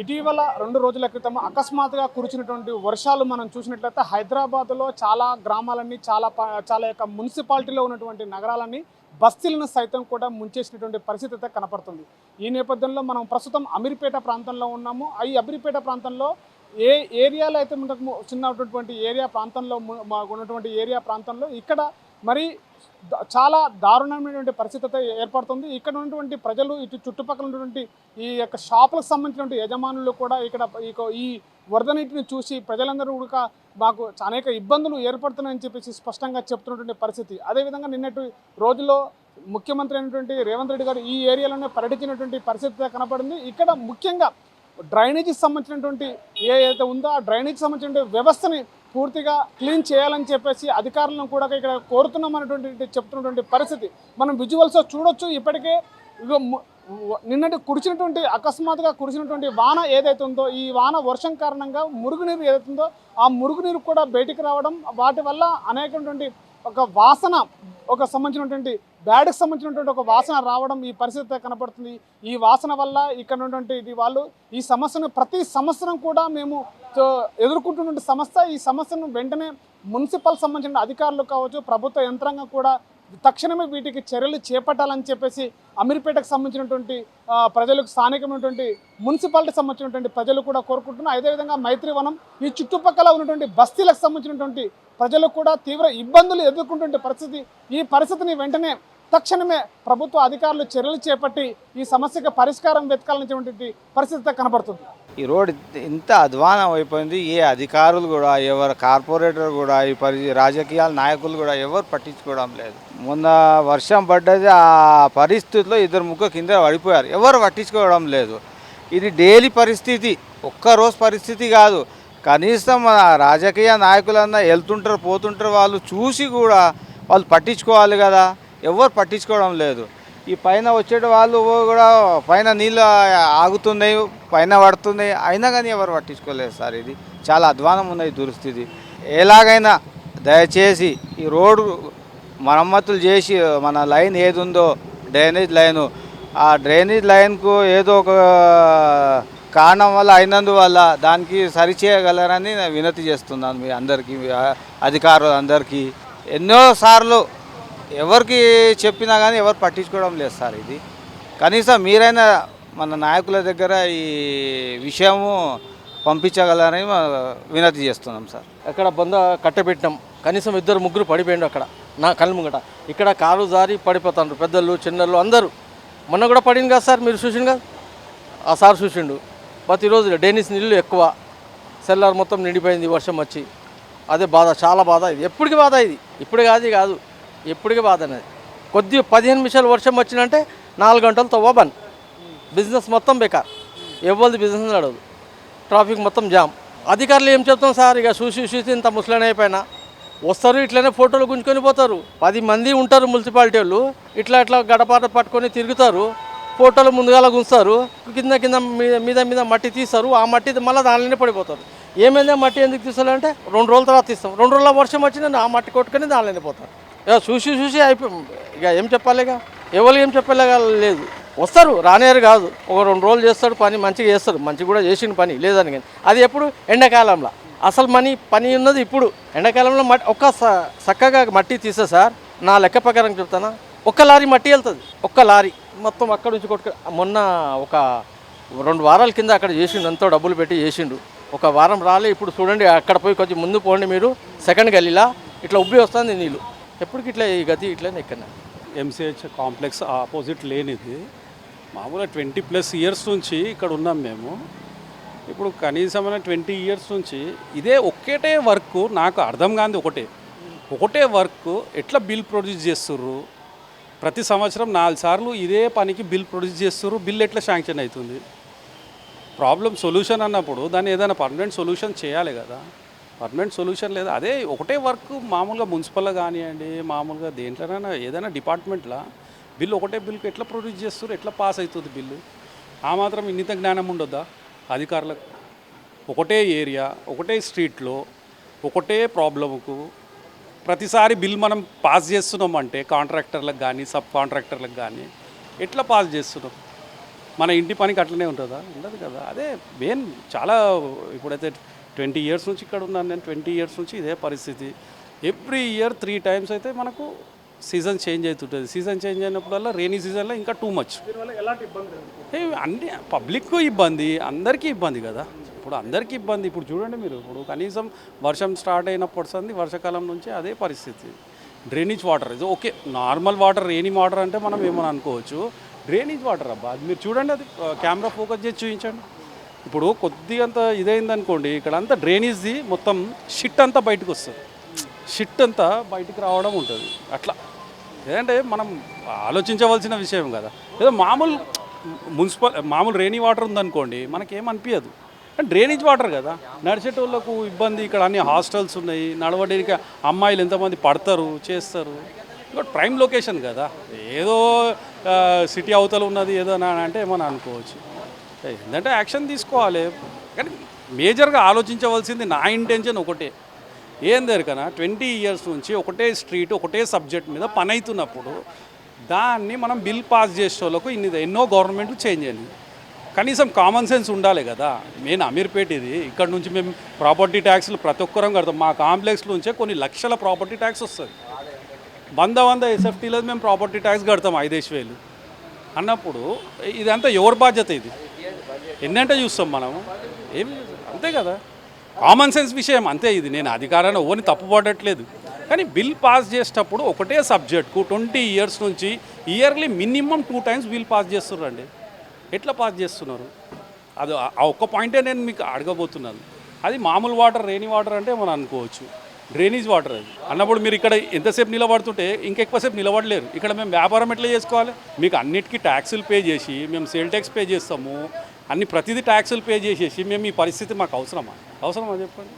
ఇటీవల రెండు రోజుల క్రితం అకస్మాత్తుగా కురిచినటువంటి వర్షాలు మనం చూసినట్లయితే హైదరాబాద్లో చాలా గ్రామాలన్నీ చాలా చాలా యొక్క మున్సిపాలిటీలో ఉన్నటువంటి నగరాలన్నీ బస్తీలను సైతం కూడా ముంచేసినటువంటి పరిస్థితి అయితే కనపడుతుంది. ఈ నేపథ్యంలో మనం ప్రస్తుతం అమీర్పేట ప్రాంతంలో ఉన్నాము. ఈ అమీర్పేట ప్రాంతంలో ఏ ఏరియాలో అయితే మనకు చిన్నటువంటి ఏరియా ప్రాంతంలో ఉన్నటువంటి ఏరియా ప్రాంతంలో ఇక్కడ మరి చాలా దారుణమైనటువంటి పరిస్థితి ఏర్పడుతుంది. ఇక్కడ ఉన్నటువంటి ప్రజలు ఇటు చుట్టుపక్కల ఉన్నటువంటి ఈ యొక్క షాపులకు సంబంధించినటువంటి యజమానులు కూడా ఇక్కడ ఈ- ఈ వరద నీటిని చూసి ప్రజలందరూ కూడా మాకు అనేక ఇబ్బందులు ఏర్పడుతున్నాయని చెప్పేసి స్పష్టంగా చెప్తున్నటువంటి పరిస్థితి. అదేవిధంగా నిన్నటి రోజుల్లో ముఖ్యమంత్రి అయినటువంటి రేవంత్ రెడ్డి గారు ఈ ఏరియాలోనే పర్యటించినటువంటి పరిస్థితి కనపడింది. ఇక్కడ ముఖ్యంగా డ్రైనేజీకి సంబంధించినటువంటి ఏ అయితే ఉందో ఆ డ్రైనేజీకి సంబంధించినటువంటి వ్యవస్థని పూర్తిగా క్లీన్ చేయాలని చెప్పేసి అధికారులను కూడా ఇక్కడ కోరుతున్నామనేటువంటి చెప్తున్నటువంటి పరిస్థితి. మనం విజువల్స్ చూడొచ్చు ఇప్పటికే నిన్నటి కురిచినటువంటి అకస్మాత్తుగా కురిసినటువంటి వాన ఏదైతే ఉందో ఈ వాన వర్షం కారణంగా మురుగునీరు ఏదైతుందో ఆ మురుగునీరు కూడా బయటికి రావడం వాటి వల్ల అనేకటువంటి ఒక వాసన ఒక సంబంధించినటువంటి బ్యాడ్కి సంబంధించినటువంటి ఒక వాసన రావడం ఈ పరిస్థితి కనపడుతుంది. ఈ వాసన వల్ల ఇక్కడ ఉన్నటువంటి వాళ్ళు ఈ సమస్యను ప్రతి సంవత్సరం కూడా మేము ఎదుర్కొంటున్న సమస్య ఈ సమస్యను వెంటనే మున్సిపల్ సంబంధించిన అధికారులు కావచ్చు ప్రభుత్వ యంత్రాంగం కూడా తక్షణమే వీటికి చర్యలు చేపట్టాలని చెప్పేసి అమీర్పేటకు సంబంధించినటువంటి ప్రజలకు స్థానికమైనటువంటి మున్సిపాలిటీకి సంబంధించినటువంటి ప్రజలు కూడా కోరుకుంటున్నారు. అదేవిధంగా మైత్రివనం ఈ చుట్టుపక్కల ఉన్నటువంటి బస్తీలకు సంబంధించినటువంటి ప్రజలు కూడా తీవ్ర ఇబ్బందులు ఎదుర్కొంటున్న పరిస్థితి ఈ పరిస్థితిని వెంటనే తక్షణమే ప్రభుత్వ అధికారులు చర్యలు చేపట్టి ఈ సమస్యకు పరిష్కారం వెతకాలనేటువంటి పరిస్థితి కనబడుతుంది. ఈ రోడ్ ఇంత అధ్వానం అయిపోయింది. ఏ అధికారులు కూడా ఎవరు కార్పొరేటర్ కూడా ఈ పరి రాజకీయాల నాయకులు కూడా ఎవరు పట్టించుకోవడం లేదు. మొన్న వర్షం పడ్డది ఆ పరిస్థితిలో ఇద్దరు ముగ్గురు కింద పడిపోయారు. ఎవరు పట్టించుకోవడం లేదు. ఇది డైలీ పరిస్థితి. ఒక్కరోజు పరిస్థితి కాదు. కనీసం మన రాజకీయ నాయకులన్నా వెళ్తుంటారు పోతుంటారు వాళ్ళు చూసి కూడా వాళ్ళు పట్టించుకోవాలి కదా. ఎవరు పట్టించుకోవడం లేదు. ఈ పైన వచ్చేట వాళ్ళు కూడా పైన నీళ్ళు ఆగుతున్నాయి పైన పడుతున్నాయి. అయినా కానీ ఎవరు పట్టించుకోలేదు సార్ ఇది. చాలా అధ్వానం ఉన్నది దురుస్థితి. ఎలాగైనా దయచేసి ఈ రోడ్డు మరమ్మతులు చేసి మన లైన్ ఏది ఉందో డ్రైనేజ్ లైను ఆ డ్రైనేజ్ లైన్కు ఏదో ఒక కారణం వల్ల అయినందువల్ల దానికి సరిచేయగలరని నేను వినతి చేస్తున్నాను మీ అందరికీ మీ అధికారులందరికీ. ఎన్నోసార్లు ఎవరికి చెప్పినా కానీ ఎవరు పట్టించుకోవడం లేదు సార్ ఇది. కనీసం మీరైనా మన నాయకుల దగ్గర ఈ విషయము పంపించగలరని వినతి చేస్తున్నాం సార్. అక్కడ బొంద కట్టబెట్టినాం. కనీసం ఇద్దరు ముగ్గురు పడిపోయిండు అక్కడ నా కళ్ళ ముంగట. ఇక్కడ కారు జారి పడిపోతాండ్రు పెద్దలు చిన్నలు అందరూ. మొన్న కూడా పడింది కదా సార్ మీరు చూసిండు కదా? ఆ సార్ చూసిండు. ప్రతిరోజు డేనిస్ నీళ్ళు ఎక్కువ. సెల్లార్ మొత్తం నిండిపోయింది వర్షం వచ్చి. అదే బాధ చాలా బాధ ఇది. ఎప్పటికి బాధ ఇది? ఇప్పుడు కాదు కాదు. ఎప్పటికీ బాధ అనేది. కొద్ది పదిహేను నిమిషాలు వర్షం వచ్చినంటే నాలుగు గంటలు తవ్వ బిజినెస్ మొత్తం బేకార్. ఎవరిది బిజినెస్ నడవదు. ట్రాఫిక్ మొత్తం జామ్. అధికారులు ఏం చెప్తాం సార్? ఇక చూసి చూసి ఇంత ముసలైన అయిపోయినా. వస్తారు ఇట్లనే ఫోటోలు గుంజుకొని పోతారు. పది మంది ఉంటారు మున్సిపాలిటీ వాళ్ళు. ఇట్లా ఇట్లా గడపాట పట్టుకొని తిరుగుతారు. ఫోటోలు ముందుగాల గుంచుతారు కింద కింద మీద మీద మీద మట్టి తీస్తారు. ఆ మట్టి మళ్ళీ దానిలోనే పడిపోతారు. ఏమైందో మట్టి ఎందుకు తీస్తారంటే రెండు రోజుల తర్వాత తీస్తాం. రెండు రోజుల వర్షం వచ్చిన ఆ మట్టి కొట్టుకొని దానిలోనే పోతారు. ఇక చూసి చూసి అయిపోయి ఇక ఏం చెప్పాలి ఇక? ఎవరు ఏం చెప్పలే లేదు. వస్తారు రానేరు కాదు. ఒక రెండు రోజులు చేస్తాడు పని మంచిగా చేస్తారు మంచిగా కూడా చేసిన పని లేదని కానీ. అది ఎప్పుడు? ఎండాకాలంలో. అసలు మనీ పని ఉన్నది ఇప్పుడు. ఎండాకాలంలో మట్టి ఒక్క స- చక్కగా మట్టి తీస్తే సార్. నా లెక్క ప్రకారం చెప్తానా? ఒక్క లారీ మట్టి వెళ్తుంది. ఒక్క లారీ. మొత్తం అక్కడ నుంచి కొట్టుకు మొన్న ఒక రెండు వారాల కింద అక్కడ చేసిండు. ఎంతో డబ్బులు పెట్టి చేసిండు. ఒక వారం రాలే ఇప్పుడు చూడండి. అక్కడ పోయి కొంచెం ముందు పోండి మీరు. సెకండ్ గల్లీలా. ఇట్లా ఉబ్బి వస్తుంది నీళ్ళు. ఎప్పటికి ఇట్లా ఈ గతి ఇట్లనే ఎక్కడ ఎంసీహెచ్ కాంప్లెక్స్ ఆపోజిట్ లేనిది. మామూలుగా ట్వంటీ ప్లస్ ఇయర్స్ నుంచి ఇక్కడ ఉన్నాం మేము. ఇప్పుడు కనీసమైన ట్వంటీ ఇయర్స్ నుంచి ఇదే ఒక్కటే వర్క్ నాకు అర్థం కాంది ఒకటే. ఒకటే వర్క్ ఎట్లా బిల్ ప్రొడ్యూస్ చేస్తుర్రు? ప్రతి సంవత్సరం నాలుగు సార్లు ఇదే పనికి బిల్ ప్రొడ్యూస్ చేస్తుర్రు బిల్ ఎట్లా శాంక్షన్ అవుతుంది? ప్రాబ్లం సొల్యూషన్ అన్నప్పుడు దాన్ని ఏదైనా పర్మనెంట్ సొల్యూషన్ చేయాలి కదా. పర్మనెంట్ సొల్యూషన్ లేదు. అదే ఒకటే వర్క్ మామూలుగా మున్సిపల్లో కానివ్వండి మామూలుగా దేంట్లోనైనా ఏదైనా డిపార్ట్మెంట్లో బిల్ ఒకటే బిల్కి ఎట్లా ప్రొడ్యూస్ చేస్తారు ఎట్లా పాస్ అవుతుంది బిల్లు? ఆ మాత్రం ఇన్నిత జ్ఞానం ఉండొద్దా? అధికారులకు ఒకటే ఏరియా ఒకటే స్ట్రీట్లో ఒకటే ప్రాబ్లంకు ప్రతిసారి బిల్ మనం పాస్ చేస్తున్నాం అంటే కాంట్రాక్టర్లకు కానీ సబ్ కాంట్రాక్టర్లకు కానీ ఎట్లా పాస్ చేస్తున్నాం? మన ఇంటి పనికి అట్లనే ఉంటుందా? ఉండదు కదా. అదే మెయిన్ చాలా ఇప్పుడైతే ట్వంటీ ఇయర్స్ నుంచి ఇక్కడ ఉన్నాను నేను ట్వంటీ ఇయర్స్ నుంచి ఇదే పరిస్థితి. ఎవ్రీ ఇయర్ త్రీ టైమ్స్ అయితే మనకు సీజన్ చేంజ్ అవుతుంటుంది. సీజన్ చేంజ్ అయినప్పుడల్లా రెయినీ సీజన్లో ఇంకా టూ మచ్. అన్ని పబ్లిక్ ఇబ్బంది అందరికీ ఇబ్బంది కదా. ఇప్పుడు అందరికీ ఇబ్బంది. ఇప్పుడు చూడండి మీరు ఇప్పుడు కనీసం వర్షం స్టార్ట్ అయినప్పుడు సంది వర్షాకాలం నుంచి అదే పరిస్థితి. డ్రైనేజ్ వాటర్ ఇది okay normal water rainy water అంటే మనం ఏమని అనుకోవచ్చు? డ్రైనేజ్ వాటర్ అబ్బా అది మీరు చూడండి అది కెమెరా ఫోకస్ చేసి చూపించండి. ఇప్పుడు కొద్దిగా అంత ఇదైంది అనుకోండి ఇక్కడ అంతా డ్రైనేజ్ది మొత్తం షిట్ అంతా బయటకు వస్తుంది. షిట్ అంతా బయటికి రావడం ఉంటుంది. అట్లా. ఏదంటే మనం ఆలోచించవలసిన విషయం కదా. ఏదో మామూలు మున్సిపల్ మామూలు రెయినీ వాటర్ ఉందనుకోండి మనకేమనిపించదు అంటే డ్రైనేజ్ వాటర్ కదా. నడిచేటోళ్ళకు ఇబ్బంది ఇక్కడ అన్ని హాస్టల్స్ ఉన్నాయి నడవడానికి అమ్మాయిలు ఎంతమంది పడతారు చేస్తారు. ఇంకోటి ప్రైమ్ లొకేషన్ కదా. ఏదో సిటీ అవతల ఉన్నది ఏదో అని అంటే ఏమని అనుకోవచ్చు. ఏంటంటే యాక్షన్ తీసుకోవాలి. కానీ మేజర్గా ఆలోచించవలసింది నా ఇంటెన్షన్ ఒకటే. ఏం దొరికనా ట్వంటీ ఇయర్స్ నుంచి ఒకటే స్ట్రీట్ ఒకటే సబ్జెక్ట్ మీద పని అవుతున్నప్పుడు దాన్ని మనం బిల్ పాస్ చేసే వాళ్ళకు ఇన్ని ఎన్నో గవర్నమెంట్లు చేంజ్ అయింది కనీసం కామన్ సెన్స్ ఉండాలి కదా. మెయిన్ అమీర్పేట ఇది. ఇక్కడ నుంచి మేము ప్రాపర్టీ ట్యాక్స్లు ప్రతి ఒక్కరం కడతాం. మా కాంప్లెక్స్ నుంచే కొన్ని లక్షల ప్రాపర్టీ ట్యాక్స్ వస్తుంది. వంద వంద ఎస్ఎఫ్టీలో మేము ప్రాపర్టీ ట్యాక్స్ కడతాం ఐదేసి వేలు. అన్నప్పుడు ఇదంతా ఎవరి బాధ్యత ఇది? ఎన్నంటే చూస్తాం మనం. ఏం అంతే కదా? కామన్ సెన్స్ విషయం అంతే ఇది. నేను అధికారాన్ని ఓని తప్పుపడట్లేదు కానీ బిల్ పాస్ చేసేటప్పుడు ఒకటే సబ్జెక్ట్కు ట్వంటీ ఇయర్స్ నుంచి yearly minimum two times bill pass చేస్తున్నారండి. ఎట్లా పాస్ చేస్తున్నారు? అది ఆ ఒక్క పాయింటే నేను మీకు అడగబోతున్నాను. అది మామూలు వాటర్ రెయినీ వాటర్ అంటే మనం అనుకోవచ్చు. డ్రైనేజ్ వాటర్ అది. అన్నప్పుడు మీరు ఇక్కడ ఎంతసేపు నిలబడుతుంటే ఇంకెక్కువసేపు నిలబడలేరు. ఇక్కడ మేము వ్యాపారం ఎట్లా చేసుకోవాలి? మీకు అన్నిటికీ ట్యాక్సులు పే చేసి మేము సేల్ ట్యాక్స్ పే చేస్తాము. అన్ని ప్రతిదీ ట్యాక్సులు పే చేసేసి మేము ఈ పరిస్థితి మాకు అవసరమా? అవసరమా చెప్పండి?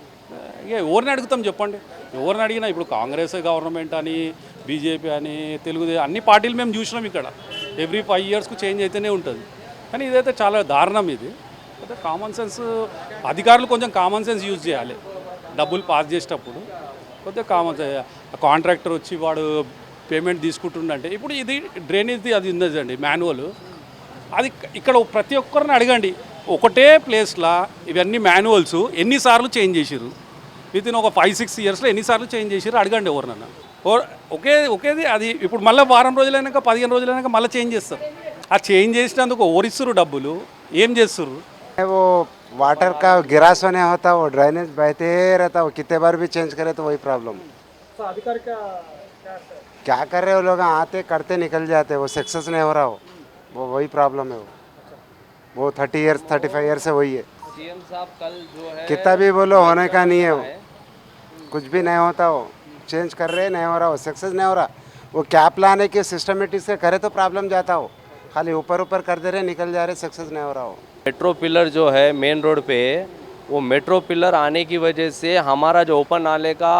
ఇక ఎవరిని అడుగుతాం చెప్పండి? ఎవరిని అడిగినా ఇప్పుడు కాంగ్రెస్ గవర్నమెంట్ అని బీజేపీ అని తెలుగుదేశం అన్ని పార్టీలు మేము చూసినాం ఇక్కడ. ఎవ్రీ ఫైవ్ ఇయర్స్కు చేంజ్ అయితేనే ఉంటుంది. కానీ ఇదైతే చాలా దారుణం ఇది. అయితే కామన్ సెన్స్ అధికారులు కొంచెం కామన్ సెన్స్ యూజ్ చేయాలి. డబ్బులు పాస్ చేసేటప్పుడు. కొద్దిగా కామన్ కాంట్రాక్టర్ వచ్చి వాడు పేమెంట్ తీసుకుంటుండంటే ఇప్పుడు ఇది డ్రైనేజ్ది అది ఉందండి మాన్యువల్ అది ఇక్కడ ప్రతి ఒక్కరిని అడగండి ఒకటే ప్లేస్లో ఇవన్నీ మాన్యువల్స్ ఎన్నిసార్లు చేంజ్ చేసిర్రు విత్ ఇన్ ఒక ఫైవ్ సిక్స్ ఇయర్స్లో ఎన్నిసార్లు చేంజ్ చేసిర్రు అడగండి ఎవరినన్నా ఓ- ఒకే ఒకేది అది ఇప్పుడు మళ్ళీ వారం రోజులైనాక పదిహేను రోజులైనాక మళ్ళీ చేంజ్ చేస్తారు ఆ చేంజ్ చేసినందుకు ఓరిస్తురు డబ్బులు ఏం చేస్తుర్రు वो वाटर का गिरास नहीं होता वो ड्राइनेज बहते रहता वो कितने बार भी चेंज करे तो वही प्रॉब्लम సో అధికారిక क्या कर रहे हो लोग आते करते निकल जाते वो सक्सेस नहीं हो रहा हो वो वही प्रॉब्लम है वो। वो thirty years thirty five year से वही है। सीएम साहब कल जो है कितना भी बोलो होने का नहीं है वो। कुछ भी नहीं होता वो। चेंज कर रहे नहीं हो रहा वो सक्सेस नहीं हो रहा। वो कैप लाने के सिस्टमेटिक से करे तो प्रॉब्लम जाता हो। खाली ऊपर ऊपर कर दे रहे निकल जा रहे सक्सेस नहीं हो रहा हो। मेट्रो पिलर जो है मेन रोड पे वो मेट्रो पिलर आने की वजह से हमारा जो ओपन नाले का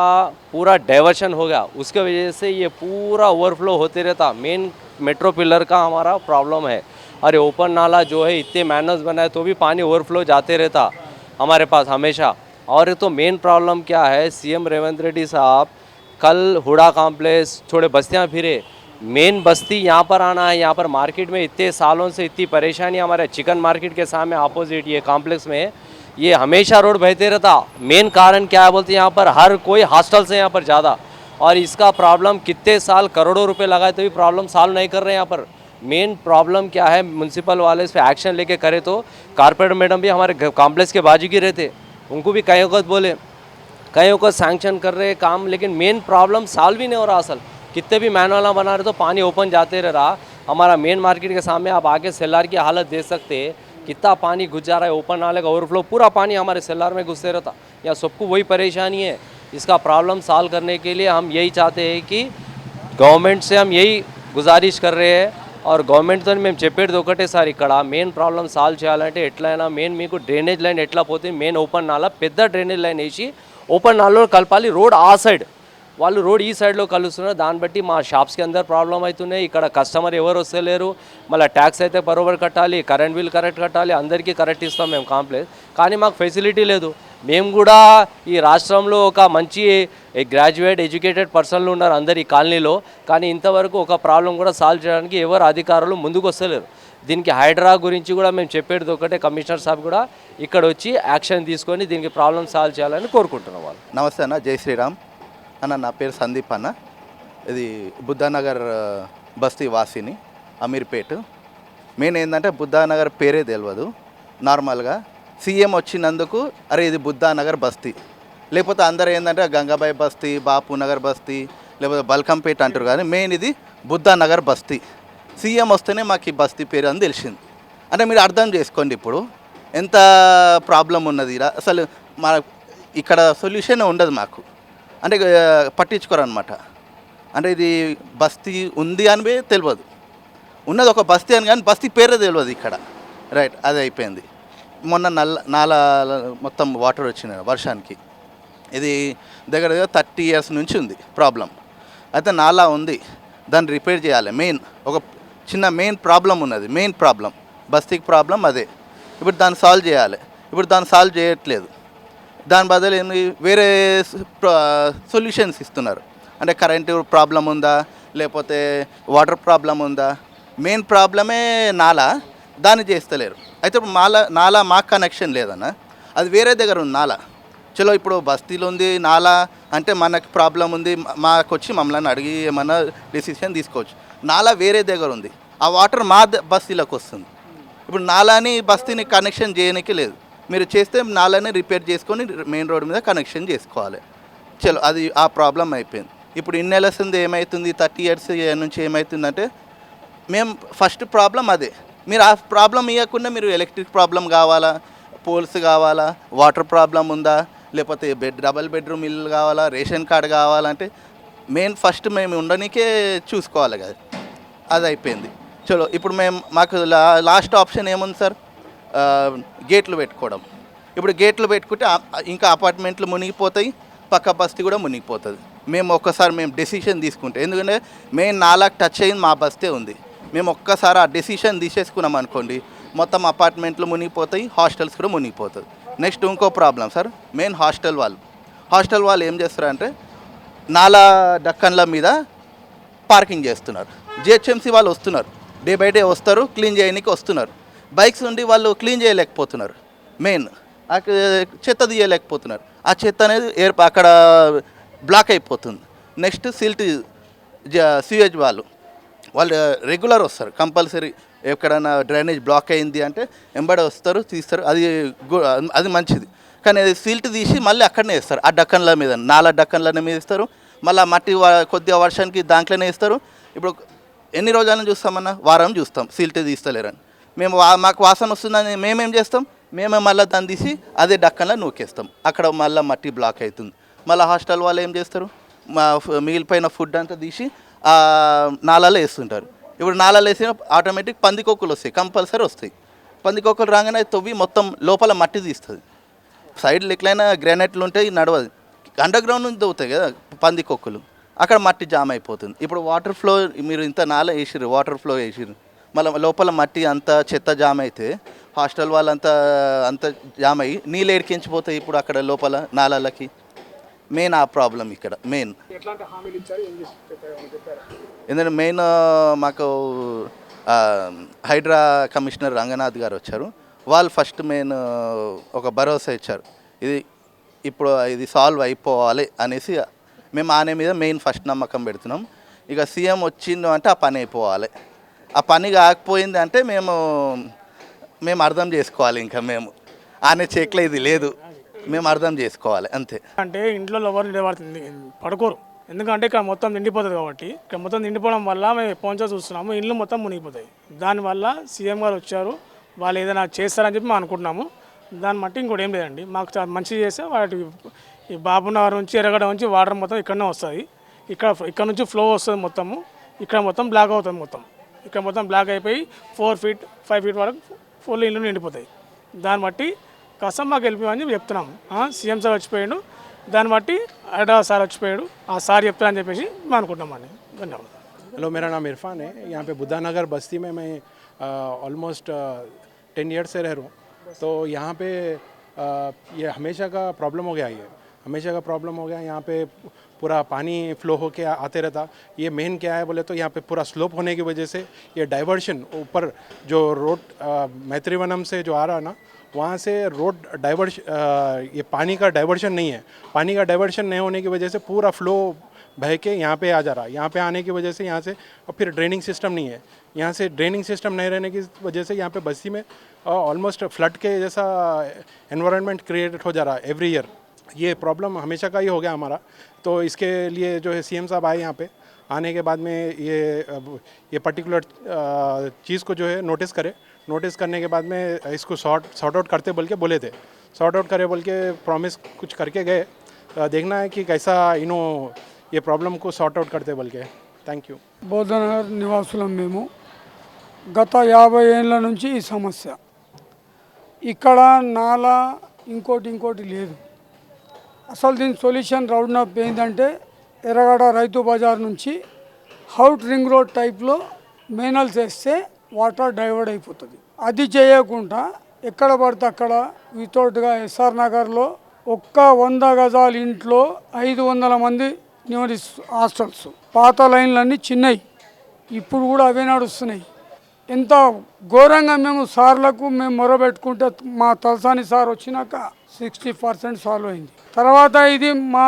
पूरा डाइवर्शन हो गया। उसके वजह से ये पूरा ओवरफ्लो होते रहता। मेन मेट्रो पिलर का हमारा प्रॉब्लम है। ये ओपन नाला जो है, इतने मैनर्स बनाए तो भी पानी ओवरफ्लो जाते रहता हमारे पास हमेशा। और ये तो मेन प्रॉब्लम क्या है सीएम रेवंत रेड्डी साहब, कल हुडा कॉम्प्लेक्स थोड़े बस्तियाँ फिरे। मेन बस्ती यहाँ पर आना है, यहाँ पर मार्केट में इतने सालों से इतनी परेशानी हमारे चिकन मार्केट के सामने अपोजिट ये कॉम्प्लेक्स में। ये हमेशा रोड बहते रहता। मेन कारण क्या है बोलते यहाँ पर, हर कोई हॉस्टल से यहाँ पर ज़्यादा। और इसका प्रॉब्लम कितने साल करोड़ों रुपए लगाए तो भी प्रॉब्लम सॉल्व नहीं कर रहे हैं यहाँ पर। मेन प्रॉब्लम क्या है? म्यूनसिपल वाले इस पर एक्शन लेके करे तो कारपोरेटर मैडम भी हमारे कॉम्प्लेक्स के बाजू की रहते। उनको भी कई वक्त बोले। कई वक्त सैंक्शन कर रहे काम, लेकिन मेन प्रॉब्लम सॉल्व ही नहीं हो रहा असल। कितने भी मैनुअल बना रहे तो पानी ओपन जाते रह रहा। हमारा मेन मार्केट के सामने आप आके सेलार की हालत देख सकते कितना पानी घुस जा रहा है ओपन नाले का ओवरफ्लो पूरा पानी हमारे सेलार में घुसते रहता। या सबको वही परेशानी है। इसका प्रॉब्लम सॉल्व करने के लिए हम यही चाहते हैं कि గవర్నమెంట్ से हम यही గుజారిష్ कर रहे हैं और గవర్నమెంట్తో మేము చెప్పేది ఒకటే సార్ ఇక్కడ మెయిన్ ప్రాబ్లం సాల్వ్ చేయాలంటే ఎట్లయినా మెయిన్ మీకు డ్రైనేజ్ లైన్ ఎట్లా పోతుంది మెయిన్ ఓపెన్ నాలా పెద్ద డ్రైనేజ్ లైన్ వేసి ఓపెన్ నాలలో కలపాలి రోడ్ ఆ సైడ్ వాళ్ళు రోడ్ ఈ సైడ్లో కలుస్తున్నారు దాన్ని బట్టి మా షాప్స్కి అందరు ప్రాబ్లం అవుతున్నాయి ఇక్కడ కస్టమర్ ఎవరు వస్తలేరు మళ్ళీ ట్యాక్స్ అయితే బరోబర్ కట్టాలి కరెంట్ బిల్ కరెక్ట్ కట్టాలి అందరికీ కరెక్ట్ ఇస్తాం మేము కాంప్లెక్స్ కానీ మాకు ఫెసిలిటీ లేదు మేము కూడా ఈ రాష్ట్రంలో ఒక మంచి గ్రాడ్యుయేట్ ఎడ్యుకేటెడ్ పర్సన్లు ఉన్నారు అందరు ఈ కాలనీలో. కానీ ఇంతవరకు ఒక ప్రాబ్లం కూడా సాల్వ్ చేయడానికి ఎవరు అధికారులు ముందుకు వస్తలేరు. దీనికి హైడ్రా గురించి కూడా మేము చెప్పేది ఒకటే కమిషనర్ సాబ్ కూడా ఇక్కడ వచ్చి యాక్షన్ తీసుకొని దీనికి ప్రాబ్లం సాల్వ్ చేయాలని కోరుకుంటున్నాం వాళ్ళు. నమస్తే అన్న జై శ్రీరామ్. అన్న నా పేరు సందీప్ అన్న. ఇది బుద్ధానగర్ బస్తీ వాసిని అమీర్పేట్. మెయిన్ ఏంటంటే బుద్ధానగర్ పేరే తెలియదు నార్మల్గా సీఎం వచ్చినందుకు అరే ఇది బుద్ధానగర్ బస్తీ. లేకపోతే అందరూ ఏంటంటే గంగాబాయి బస్తీ బాపు నగర్ బస్తీ లేకపోతే బల్కంపేట అంటారు కానీ మెయిన్ ఇది బుద్ధానగర్ బస్తీ. సీఎం వస్తేనే మాకు ఈ బస్తీ పేరు అని తెలిసింది. అంటే మీరు అర్థం చేసుకోండి ఇప్పుడు ఎంత ప్రాబ్లం ఉన్నది ఇలా. అసలు మా ఇక్కడ సొల్యూషన్ ఉండదు మాకు. అంటే పట్టించుకోరనమాట అంటే ఇది బస్తీ ఉంది అని తెలియదు. ఉన్నది ఒక బస్తీ అని కానీ బస్తీ పేరే తెలియదు ఇక్కడ. రైట్ అది అయిపోయింది. మొన్న నల్ల నాల మొత్తం వాటర్ వచ్చినాయి వర్షానికి. ఇది దగ్గర దగ్గర థర్టీ ఇయర్స్ నుంచి ఉంది ప్రాబ్లం. అయితే నాలా ఉంది దాన్ని రిపేర్ చేయాలి. మెయిన్ ఒక చిన్న మెయిన్ ప్రాబ్లం ఉన్నది మెయిన్ ప్రాబ్లం. బస్తీకి ప్రాబ్లం అదే. ఇప్పుడు దాన్ని సాల్వ్ చేయాలి. ఇప్పుడు దాన్ని సాల్వ్ చేయట్లేదు. దాని బదులు ఏంది వేరే సొల్యూషన్స్ ఇస్తున్నారు. అంటే కరెంటు ప్రాబ్లం ఉందా లేకపోతే వాటర్ ప్రాబ్లం ఉందా? మెయిన్ ప్రాబ్లమే నాలా. దాన్ని చేస్తలేరు. అయితే ఇప్పుడు మాలా నాలా మాకు కనెక్షన్ లేదన్న. అది వేరే దగ్గర ఉంది నాలా. చలో ఇప్పుడు బస్తీలో ఉంది నాలా అంటే మనకి ప్రాబ్లం ఉంది మాకు వచ్చి మమ్మల్ని అడిగి ఏమన్నా డెసిషన్ తీసుకోవచ్చు. నాలా వేరే దగ్గర ఉంది. ఆ వాటర్ మా ద- బస్తీలోకి వస్తుంది. ఇప్పుడు నాలాని బస్తీని కనెక్షన్ చేయడానికి లేదు. మీరు చేస్తే నాలాని రిపేర్ చేసుకొని మెయిన్ రోడ్ మీద కనెక్షన్ చేసుకోవాలి. చలో అది ఆ ప్రాబ్లం అయిపోయింది. ఇప్పుడు ఇన్నెలస్ ఉంది ఏమవుతుంది థర్టీ ఇయర్స్ నుంచి ఏమవుతుందంటే మేము ఫస్ట్ ప్రాబ్లం అదే. మీరు ఆ ప్రాబ్లం ఇవ్వకుండా మీరు ఎలక్ట్రిక్ ప్రాబ్లం కావాలా? పోల్స్ కావాలా? వాటర్ ప్రాబ్లం ఉందా? లేకపోతే బెడ్ డబల్ బెడ్రూమ్ ఇల్లు కావాలా? రేషన్ కార్డు కావాలంటే మెయిన్ ఫస్ట్ మేము ఉండడానికే చూసుకోవాలి కదా. అది అయిపోయింది. చలో ఇప్పుడు మేము మాకు లా లాస్ట్ ఆప్షన్ ఏముంది సార్? గేట్లు పెట్టుకోవడం. ఇప్పుడు గేట్లు పెట్టుకుంటే ఇంకా అపార్ట్మెంట్లు మునిగిపోతాయి పక్క బస్తీ కూడా మునిగిపోతుంది. మేము ఒక్కసారి మేము డెసిషన్ తీసుకుంటే ఎందుకంటే మెయిన్ నాలాక్ టచ్ అయింది మా బస్తే ఉంది. మేము ఒక్కసారి ఆ డెసిషన్ తీసేసుకున్నాం అనుకోండి మొత్తం అపార్ట్మెంట్లు మునిగిపోతాయి హాస్టల్స్ కూడా మునిగిపోతుంది నెక్స్ట్ ఇంకో ప్రాబ్లం సార్ మెయిన్ హాస్టల్ వాళ్ళు హాస్టల్ వాళ్ళు ఏం చేస్తారంటే నాలా డక్కన్ల మీద పార్కింగ్ చేస్తున్నారు. జిహెచ్ఎంసీ వాళ్ళు వస్తున్నారు. డే బై డే వస్తారు క్లీన్ చేయడానికి వస్తున్నారు. బైక్స్ ఉండి వాళ్ళు క్లీన్ చేయలేకపోతున్నారు. మెయిన్ చెత్త తీయలేకపోతున్నారు. ఆ చెత్త అనేది ఏర్ప అక్కడ బ్లాక్ అయిపోతుంది. నెక్స్ట్ సిల్ట్ సివేజ్ వాళ్ళు వాళ్ళు రెగ్యులర్ వస్తారు కంపల్సరీ. ఎక్కడైనా డ్రైనేజ్ బ్లాక్ అయింది అంటే వెంబడి వస్తారు తీస్తారు. అది అది మంచిది. కానీ అది సిల్ట్ తీసి మళ్ళీ అక్కడనే వేస్తారు. ఆ డక్కన్ల మీద నాలా డక్కన్ల మీద ఇస్తారు మళ్ళీ ఆ మట్టి కొద్దిగా వర్షానికి దాంట్లోనే ఇస్తారు ఇప్పుడు ఎన్ని రోజులను చూస్తామన్నా వారం చూస్తాం సిల్ట్ తీస్తలేరని. మేము వా- మాకు వాసన వస్తుందని మేమేం చేస్తాం? మేమే మళ్ళీ దాన్ని తీసి అదే డక్కన్లో నూకేస్తాం. అక్కడ మళ్ళీ మట్టి బ్లాక్ అవుతుంది. మళ్ళీ హాస్టల్ వాళ్ళు ఏం చేస్తారు? మా మిగిలిపోయిన ఫుడ్ అంతా తీసి నాళాలు వేస్తుంటారు. ఇప్పుడు నాళాలు వేసిన ఆటోమేటిక్ పందికొక్కులు వస్తాయి కంపల్సరీ వస్తాయి. పందికొక్కులు రాగానే తవ్వి మొత్తం లోపల మట్టి తీస్తుంది. సైడ్లు ఎట్లయినా గ్రానైట్లు ఉంటాయి నడవదు. అండర్ గ్రౌండ్ నుంచి తవ్వుతాయి కదా పందికొక్కులు అక్కడ మట్టి జామ్ అయిపోతుంది. ఇప్పుడు వాటర్ ఫ్లో మీరు ఇంత నాల వేసిర్రు వాటర్ ఫ్లో వేసిర్రు. మళ్ళీ లోపల మట్టి అంతా చెత్త జామ్ అయితే హాస్టల్ వాళ్ళంతా అంత జామ్ అయ్యి నీళ్ళు ఏడికించిపోతాయి ఇప్పుడు అక్కడ లోపల నాలాలకి మెయిన్ ఆ ప్రాబ్లం ఇక్కడ మెయిన్. ఎందుకంటే మెయిన్ మాకు హైడ్రా కమిషనర్ రంగనాథ్ గారు వచ్చారు. వాళ్ళు ఫస్ట్ మెయిన్ ఒక భరోసా ఇచ్చారు. ఇది ఇప్పుడు ఇది సాల్వ్ అయిపోవాలి అనేసి మేము ఆనే మీద మెయిన్ ఫస్ట్ నమ్మకం పెడుతున్నాం. ఇక సీఎం వచ్చిండు అంటే ఆ పని అయిపోవాలి. ఆ పని కాకపోయింది అంటే మేము మేము అర్థం చేసుకోవాలి ఇంకా మేము. ఆనే చెక్లో ఇది లేదు. మేము అర్థం చేసుకోవాలి అంతే. అంటే ఇంట్లో ఎవరు నిలబడుతుంది పడుకోరు. ఎందుకంటే ఇక్కడ మొత్తం నిండిపోతుంది కాబట్టి. ఇక్కడ మొత్తం నిండిపోవడం వల్ల మేము ఫోన్ చేసి చూస్తున్నాము ఇల్లు మొత్తం మునిగిపోతాయి. దానివల్ల సీఎం గారు వచ్చారు వాళ్ళు ఏదైనా చేస్తారని చెప్పి మేము అనుకుంటున్నాము. దాన్ని బట్టి ఇంకోటి ఏం లేదండి. మాకు చాలా చేస్తే వాటి ఈ బాబునగర్ నుంచి ఎర్రగడ నుంచి వాటర్ మొత్తం ఇక్కడనే వస్తుంది. ఇక్కడ ఇక్కడ నుంచి ఫ్లో వస్తుంది మొత్తము. ఇక్కడ మొత్తం బ్లాక్ అవుతుంది మొత్తం. ఇక్కడ మొత్తం బ్లాక్ అయిపోయి ఫోర్ ఫీట్ ఫైవ్ ఫీట్ వరకు ఫుల్ ఇల్లు నిండిపోతాయి. దాన్ని బట్టి కాస్త మాకు వెళ్ళిపోయమని చెప్పి చెప్తున్నాము ఆ, సీఎం సార్ వచ్చిపోయాడు దాన్ని బట్టి హైదరాబాద్ సార్ వచ్చిపోయాడు ఆ సార్ చెప్తారని చెప్పేసి మేము అనుకుంటున్నామండి ధన్యవాదాలు हेलो मेरा नाम इरफान है यहाँ पे बुद्धा नगर बस्ती में मैं ऑलमोस्ट टेन ईयर्स से रह रहा हूँ तो यहाँ पे आ, ये हमेशा का प्रॉब्लम हो गया ये हमेशा का प्रॉब्लम हो गया यहाँ पे पूरा पानी फ्लो होके आ- आते रहता ये मेन क्या है बोले तो यहाँ पे पूरा स्लोप होने की वजह से ये डाइवर्शन ऊपर जो रोड मैत्रीवनम से जो आ रहा है ना वहाँ से रोड डाइवर्श ये पानी का डाइवर्शन नहीं है। पानी का डाइवर्शन नहीं होने की वजह से पूरा फ्लो बह के यहाँ पे आ जा रहा है। यहाँ पे आने की वजह से यहाँ से और फिर ड्रेनिंग सिस्टम नहीं है। यहाँ से ड्रेनिंग सिस्टम नहीं रहने की वजह से यहाँ पे बस्ती में ऑलमोस्ट फ्लड के जैसा एनवायरनमेंट क्रिएट हो जा रहा है एवरी ईयर ये प्रॉब्लम हमेशा का ही हो गया हमारा। तो इसके लिए जो है सीएम साहब आए यहाँ पे। आने के बाद में ये ये पर्टिकुलर चीज़ को जो है नोटिस करे। नोटिस करने के बाद में इसको सॉर्ट सॉर्ट आउट करते बोल के बोले थे सॉर्ट आउट करे बोल के प्रॉमिस कुछ करके गए अ, देखना है कि कैसा इनो ये प्रॉब्लम को सॉर्ट आउट करते बोल के థ్యాంక్ యూ బోధనగర్ నివాసులం మేము గత యాభై ఏళ్ళ నుంచి ఈ సమస్య ఇక్కడ నాలా ఇంకోటి ఇంకోటి లేదు అసలు దీని సొల్యూషన్ రౌండ్ అప్ ఏంటంటే ఎర్రగడ రైతు బజార్ నుంచి హౌట్ రింగ్ రోడ్ టైప్లో మేనల్స్ వేస్తే వాటర్ డైవర్ట్ అయిపోతుంది. అది చేయకుండా ఎక్కడ పడితే అక్కడ వితౌట్గా ఎస్ఆర్ నగర్లో ఒక్క వంద గజాల ఇంట్లో ఐదు వందల మంది నివరిస్ హాస్టల్స్. పాత లైన్లన్నీ చిన్నవి ఇప్పుడు కూడా అవే నడుస్తున్నాయి. ఎంత ఘోరంగా మేము సార్లకు మేము మొరబెట్టుకుంటే మా తలసాని సార్ వచ్చినాక సిక్స్టీ పర్సెంట్ సాల్వ్ అయింది. తర్వాత ఇది మా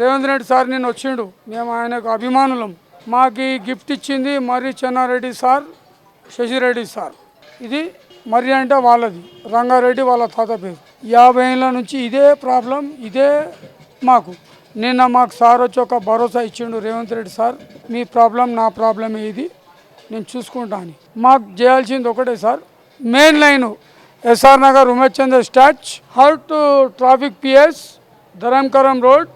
రేవంత్ రెడ్డి సార్ నేను వచ్చిండు. మేము ఆయనకు అభిమానులం. మాకు ఈ గిఫ్ట్ ఇచ్చింది మర్రి చెన్నారెడ్డి సార్. శశిరెడ్డి సార్. ఇది మరి అంటే వాళ్ళది. రంగారెడ్డి వాళ్ళ తాత పేరు. యాభై ఏళ్ళ నుంచి ఇదే ప్రాబ్లం ఇదే మాకు. నిన్న మాకు సార్ వచ్చి ఒక భరోసా ఇచ్చిండు రేవంత్ రెడ్డి సార్. మీ ప్రాబ్లం నా ప్రాబ్లమే ఇది. నేను చూసుకుంటా అని. మాకు చేయాల్సింది ఒకటే sir. Main line SR Nagar Umesh Chandra statue out traffic PS Dharamkaram road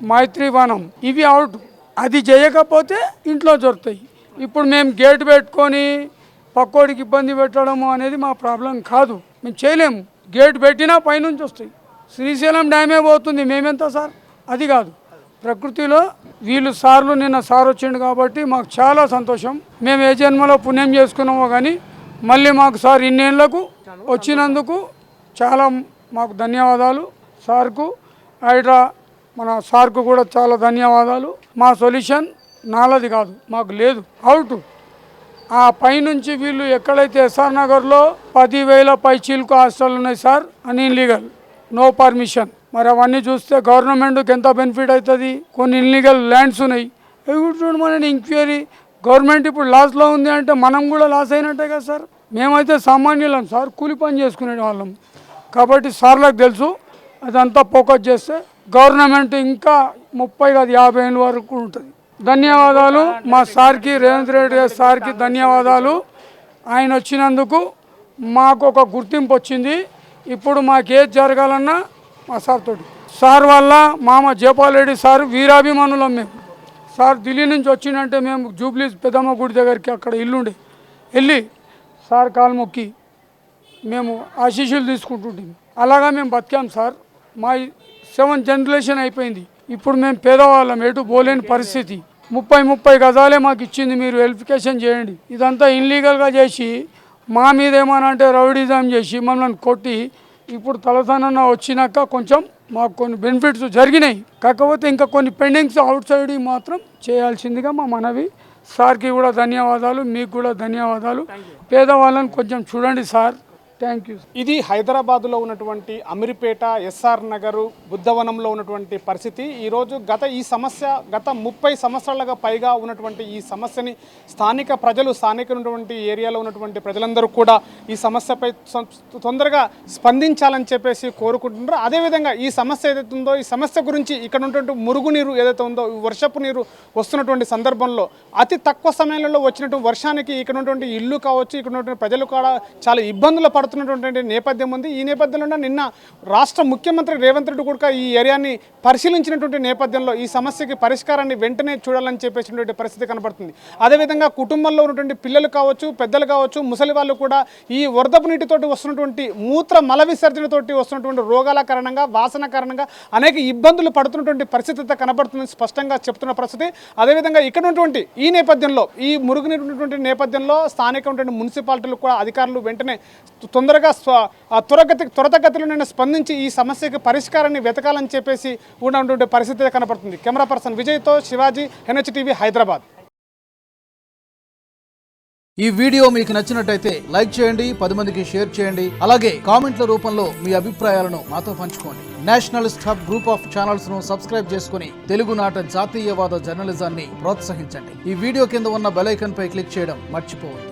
Maitrivanam. ఇవి అవుట్. అది చేయకపోతే ఇంట్లో దొరుకుతాయి ఇప్పుడు మేము గేట్ పెట్టుకొని పక్కోడికి ఇబ్బంది పెట్టడము అనేది మా ప్రాబ్లం కాదు. మేము చేయలేము. గేట్ పెట్టినా పైనుంచి వస్తాయి. శ్రీశైలం డ్యామే పోతుంది. మేమెంత సార్? అది కాదు. ప్రకృతిలో వీళ్ళు సార్లు నిన్న సార్ వచ్చిండు కాబట్టి మాకు చాలా సంతోషం. మేము ఏ జన్మలో పుణ్యం చేసుకున్నామో కానీ మళ్ళీ మాకు సార్ ఇన్నేళ్ళకు వచ్చినందుకు చాలా మాకు ధన్యవాదాలు సార్కు. హైడ్రా మన సార్కు కూడా చాలా ధన్యవాదాలు. మా సొల్యూషన్ నాలది కాదు. మాకు లేదు. అవుట్. ఆ పైనుంచి వీళ్ళు ఎక్కడైతే ఎస్ఆర్ నగర్లో పదివేల పై చీల్కు హాస్టల్ ఉన్నాయి సార్ అని ఇన్లీగల్ నో పర్మిషన్ మరి అవన్నీ చూస్తే గవర్నమెంట్కి ఎంత బెనిఫిట్ అవుతుంది? కొన్ని ఇన్లీగల్ ల్యాండ్స్ ఉన్నాయి. అవి కూడా చూడమని ఎంక్వైరీ గవర్నమెంట్ ఇప్పుడు లాస్లో ఉంది అంటే మనం కూడా లాస్ అయినట్టే కదా సార్. మేమైతే సామాన్యులం సార్ కూలి పని చేసుకునే వాళ్ళం. కాబట్టి సార్లకు తెలుసు అదంతా ఫోకస్ చేస్తే గవర్నమెంట్ ఇంకా ముప్పై కాదు యాభై ఏళ్ళ వరకు ఉంటుంది. ధన్యవాదాలు. మా సార్కి రేవంత్ రెడ్డి గారి సార్కి ధన్యవాదాలు. ఆయన వచ్చినందుకు మాకు ఒక గుర్తింపు వచ్చింది. ఇప్పుడు మాకేది జరగాలన్నా మా సార్ తోటి. సార్ వల్ల మామ జయపాల్రెడ్డి సార్ వీరాభిమానులం మేము. సార్ ఢిల్లీ నుంచి వచ్చిందంటే మేము జూబ్లీ పెద్దమ్మ గుడి దగ్గరికి అక్కడ ఇల్లుండే. వెళ్ళి సార్ కాలుమొక్కి మేము ఆశీస్సులు తీసుకుంటుంటాం అలాగా మేము బతికాం సార్. మా సెవెన్ జనరేషన్ అయిపోయింది. ఇప్పుడు మేము పేదవాళ్ళం ఎటు పోలేని పరిస్థితి. ముప్పై ముప్పై గజాలే మాకు ఇచ్చింది మీరు వెరిఫికేషన్ చేయండి. ఇదంతా ఇన్లీగల్గా చేసి మా మీద ఏమన్నా అంటే రౌడిజం చేసి మమ్మల్ని కొట్టి ఇప్పుడు తలసానన్న వచ్చినాక కొంచెం మాకు కొన్ని బెనిఫిట్స్ జరిగినాయి. కాకపోతే ఇంకా కొన్ని పెండింగ్స్ అవుట్ సైడ్ మాత్రం చేయాల్సిందిగా మా మనవి. సార్కి కూడా ధన్యవాదాలు మీకు కూడా ధన్యవాదాలు. పేదవాళ్ళని కొంచెం చూడండి సార్. థ్యాంక్ యూ ఇది హైదరాబాద్లో ఉన్నటువంటి అమీర్పేట ఎస్ఆర్ నగరు బుద్ధవనంలో ఉన్నటువంటి పరిస్థితి. ఈరోజు గత ఈ సమస్య గత ముప్పై సంవత్సరాలుగా పైగా ఉన్నటువంటి ఈ సమస్యని స్థానిక ప్రజలు స్థానిక ఉన్నటువంటి ఏరియాలో ఉన్నటువంటి ప్రజలందరూ కూడా ఈ సమస్యపై తొందరగా స్పందించాలని చెప్పేసి కోరుకుంటున్నారు. అదేవిధంగా ఈ సమస్య ఏదైతే ఉందో ఈ సమస్య గురించి ఇక్కడ ఉన్నటువంటి మురుగునీరు ఏదైతే ఉందో వర్షపు నీరు వస్తున్నటువంటి సందర్భంలో అతి తక్కువ సమయంలో వచ్చినటువంటి వర్షానికి ఇక్కడ ఉన్నటువంటి ఇల్లు కావచ్చు ఇక్కడ ఉన్నటువంటి ప్రజలు కూడా చాలా ఇబ్బందులు మాట్లాడుతున్నటువంటి నేపథ్యం ఉంది. ఈ నేపథ్యంలో నిన్న రాష్ట్ర ముఖ్యమంత్రి రేవంత్ రెడ్డి కూడా ఈ ఏరియాని పరిశీలించినటువంటి నేపథ్యంలో ఈ సమస్యకి పరిష్కారాన్ని వెంటనే చూడాలని చెప్పేసినటువంటి పరిస్థితి కనబడుతుంది అదేవిధంగా కుటుంబంలో ఉన్నటువంటి పిల్లలు కావచ్చు పెద్దలు కావచ్చు ముసలి వాళ్ళు కూడా ఈ వరదపు నీటితోటి వస్తున్నటువంటి మూత్ర మల విసర్జనతోటి వస్తున్నటువంటి రోగాల కారణంగా వాసన కారణంగా అనేక ఇబ్బందులు పడుతున్నటువంటి పరిస్థితి కనబడుతుందని కనబడుతుంది స్పష్టంగా చెప్తున్న పరిస్థితి. అదేవిధంగా ఇక్కడ ఉన్నటువంటి ఈ నేపథ్యంలో ఈ మురుగునీరు నేపథ్యంలో స్థానిక ఉన్నటువంటి మున్సిపాలిటీలు కూడా అధికారులు వెంటనే తొందరగా స్వ ఆ త్వరతగతిలో నేను స్పందించి ఈ సమస్యకి పరిష్కారాన్ని వెతకాలని చెప్పేసి ఉన్నటువంటి పరిస్థితి కనపడుతుంది. కెమెరా పర్సన్ విజయ్తో శివాజీ ఎన్హెచ్టీవీ హైదరాబాద్. ఈ వీడియో మీకు నచ్చినట్టయితే లైక్ చేయండి పది మందికి షేర్ చేయండి అలాగే కామెంట్ల రూపంలో మీ అభిప్రాయాలను మాతో పంచుకోండి. నేషనలిస్ట్ హబ్ గ్రూప్ ఆఫ్ ఛానల్స్ను సబ్స్క్రైబ్ చేసుకుని తెలుగునాట జాతీయవాద జర్నలిజాన్ని ప్రోత్సహించండి. ఈ వీడియో కింద ఉన్న బెలైకన్ పై క్లిక్ చేయడం మర్చిపోవద్దు.